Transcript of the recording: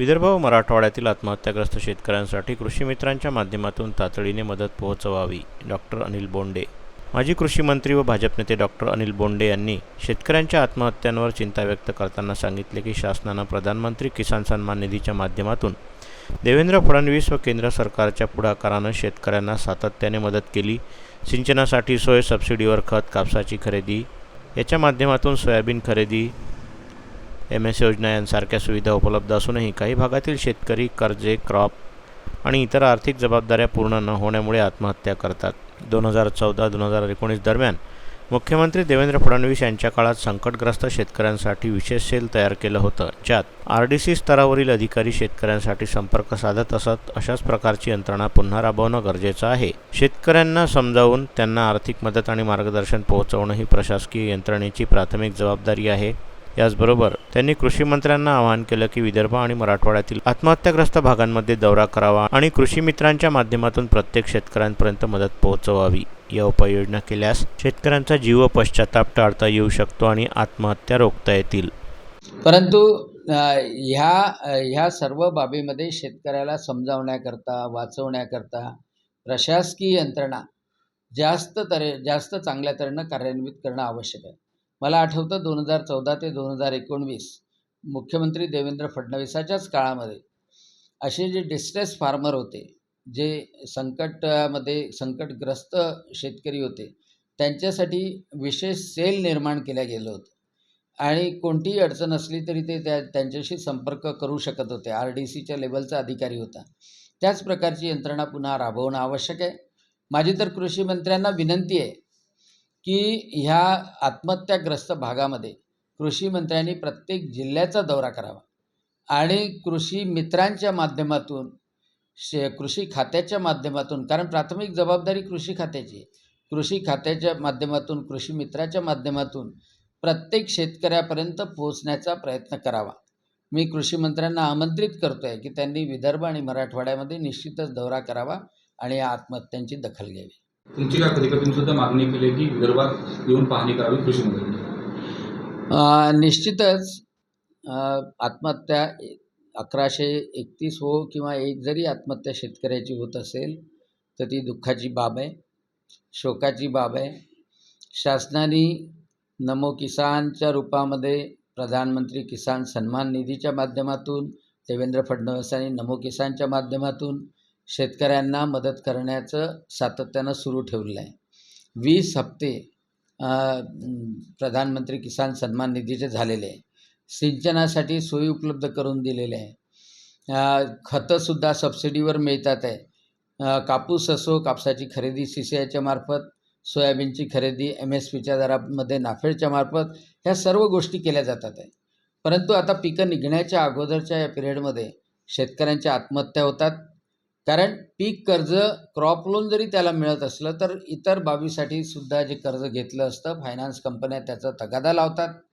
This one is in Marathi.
विदर्भ व मराठवाड्यातील आत्महत्याग्रस्त शेतकऱ्यांसाठी कृषी मित्रांच्या माध्यमातून तातडीने मदत पोहोचवावी डॉक्टर अनिल बोंडे. माजी कृषी मंत्री व भाजप नेते डॉक्टर अनिल बोंडे यांनी शेतकऱ्यांच्या आत्महत्यांवर चिंता व्यक्त करताना सांगितले की शासनानं प्रधानमंत्री किसान सन्मान निधीच्या माध्यमातून देवेंद्र फडणवीस व केंद्र सरकारच्या पुढाकारानं शेतकऱ्यांना सातत्याने मदत केली. सिंचनासाठी सोय सबसिडीवर खत कापसाची खरेदी याच्या माध्यमातून सोयाबीन खरेदी एम एस योजना यांसारख्या सुविधा उपलब्ध असूनही काही भागातील शेतकरी कर्जे क्रॉप आणि इतर आर्थिक जबाबदाऱ्या पूर्ण न होण्यामुळे आत्महत्या करतात. दोन हजार चौदा दोन हजार एकोणीस दरम्यान मुख्यमंत्री देवेंद्र फडणवीस यांच्या काळात संकटग्रस्त शेतकऱ्यांसाठी विशेष सेल तयार केलं होतं ज्यात आर डी सी स्तरावरील अधिकारी शेतकऱ्यांसाठी संपर्क साधत असत अशाच प्रकारची यंत्रणा पुन्हा राबवणं गरजेचं आहे. शेतकऱ्यांना समजावून त्यांना आर्थिक मदत आणि मार्गदर्शन पोहोचवणं ही प्रशासकीय यंत्रणेची प्राथमिक जबाबदारी आहे. याचबरोबर त्यांनी कृषी मंत्र्यांना आवाहन केलं की विदर्भ आणि मराठवाड्यातील आत्महत्याग्रस्त भागांमध्ये दौरा करावा आणि कृषी मित्रांच्या माध्यमातून प्रत्येक शेतकऱ्यांपर्यंत मदत पोहोचवावी. या उपाययोजना केल्यास शेतकऱ्यांचा जीव पश्चाताप टाळता येऊ शकतो आणि आत्महत्या रोखता येतील. परंतु ह्या ह्या सर्व बाबीमध्ये शेतकऱ्याला समजावण्याकरता वाचवण्याकरता प्रशासकीय यंत्रणा जास्त तऱ्हे जास्त चांगल्या तऱ्हेनं कार्यान्वित करणं आवश्यक आहे. मला आठवतं दोन हजार चौदा ते दोन हजार एकोणवीस मुख्यमंत्री देवेंद्र फडणवीसाच्याच काळामध्ये असे जे डिस्ट्रेस फार्मर होते जे संकटामध्ये संकटग्रस्त शेतकरी होते त्यांच्यासाठी विशेष सेल निर्माण केल्या गेलं होतं. आणि कोणतीही अडचण असली तरी ते त्या त्यांच्याशी संपर्क करू शकत होते. आर डी सीच्या लेवलचा अधिकारी होता. त्याच प्रकारची यंत्रणा पुन्हा राबवणं आवश्यक आहे. माझी तर कृषी मंत्र्यांना विनंती आहे की ह्या आत्महत्याग्रस्त भागामध्ये कृषी मंत्र्यांनी प्रत्येक जिल्ह्याचा दौरा करावा. आणि कृषी मित्रांच्या माध्यमातून शे कृषी खात्याच्या माध्यमातून कारण प्राथमिक जबाबदारी कृषी खात्याची आहे. कृषी खात्याच्या माध्यमातून कृषी मित्राच्या माध्यमातून प्रत्येक शेतकऱ्यापर्यंत पोहोचण्याचा प्रयत्न करावा. मी कृषी मंत्र्यांना आमंत्रित करतो आहे की त्यांनी विदर्भ आणि मराठवाड्यामध्ये निश्चितच दौरा करावा आणि या आत्महत्यांची दखल घ्यावी. तुमची काय कधी कधी सुद्धा मागणी केली की विदर्भात येऊन पाहणी करावी कृषी मंत्री निश्चितच आत्महत्या अकराशे एकतीस हो किंवा एक जरी आत्महत्या शेतकऱ्याची होत असेल तर ती दुःखाची बाब आहे शोकाची बाब आहे. शासनाने नमो किसानच्या रूपामध्ये प्रधानमंत्री किसान सन्मान निधीच्या माध्यमातून देवेंद्र फडणवीसांनी नमो किसानच्या माध्यमातून शेतकऱ्यांना मदत करण्याचं सातत्यानं सुरू ठेवलेलं आहे. वीस हप्ते प्रधानमंत्री किसान सन्मान निधीचे झालेले आहे. सिंचनासाठी सोयी उपलब्ध करून दिलेले आहे. खतंसुद्धा सबसिडीवर मिळतात आहे. कापूस असो कापसाची खरेदी सी सी आयच्या मार्फत सोयाबीनची खरेदी एम एस पीच्या दरामध्ये नाफेडच्या मार्फत ह्या सर्व गोष्टी केल्या जातात आहे. परंतु आता पिकं निघण्याच्या अगोदरच्या या पिरियडमध्ये शेतकऱ्यांच्या आत्महत्या होतात. कारण पीक कर्ज क्रॉप लोन जरी त्याला मिळत असलं तर इतर बाबीसाठी सुद्धा जे कर्ज घेतलं असतं फायनान्स कंपन्या त्याचा तगादा लावतात.